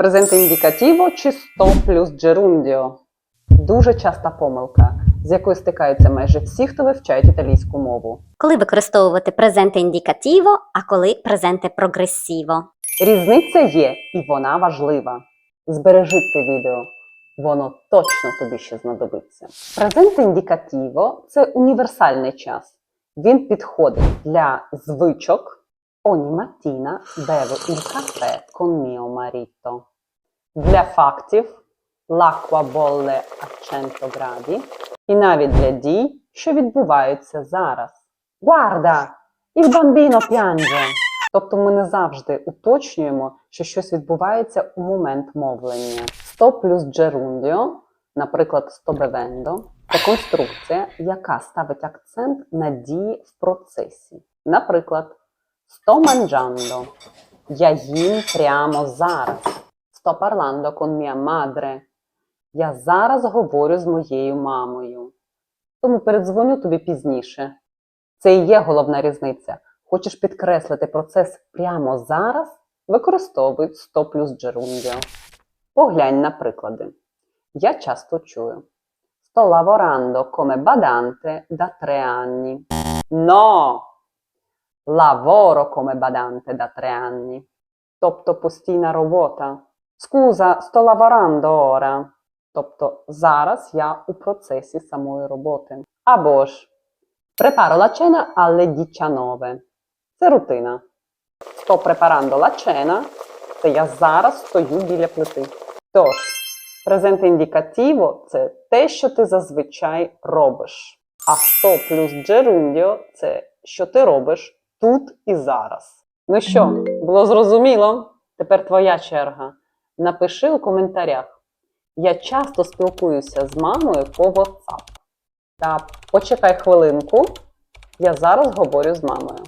Презенте індикативо чи 100 плюс джерундіо? Дуже часта помилка, з якою стикаються майже всі, хто вивчають італійську мову. Коли використовувати презенте індикативо, а коли презенте прогресіво. Різниця є, і вона важлива. Збережи це відео, воно точно тобі ще знадобиться. Презенте індикативо це універсальний час. Він підходить для звичок. Ogni mattina bevo il caffè con mio marito. Для фактів l'acqua bolle a 100 градів. І навіть для дій, що відбуваються зараз. Guarda, il bambino piange. Тобто ми не завжди уточнюємо, що щось відбувається у момент мовлення. 100 плюс gerundio, наприклад, 100 bevendo, це конструкція, яка ставить акцент на дії в процесі. Наприклад, sto mangiando, я їм прямо зараз. Sto parlando con mia madre, я зараз говорю з моєю мамою. Тому передзвоню тобі пізніше. Це і є головна різниця. Хочеш підкреслити процес прямо зараз? Використовуй 100 плюс джерундіо. Поглянь на приклади. Я часто чую. Sto lavorando come badante da tre anni. No! Lavoro come badante da tre anni. Тобто постійна робота. Scusa, sto lavorando ora. Тобто зараз я у процесі самої роботи. Або ж Preparo la cena alle 19. Це рутина. Sto preparando la cena. Це я зараз стою біля плити. Тож, презенте індикативо це те, що ти зазвичай робиш. А 100 плюс gerundio – це що ти робиш тут і зараз. Ну що, було зрозуміло? Тепер твоя черга. Напиши у коментарях. Я часто спілкуюся з мамою по WhatsApp. Та почекай хвилинку, я зараз говорю з мамою.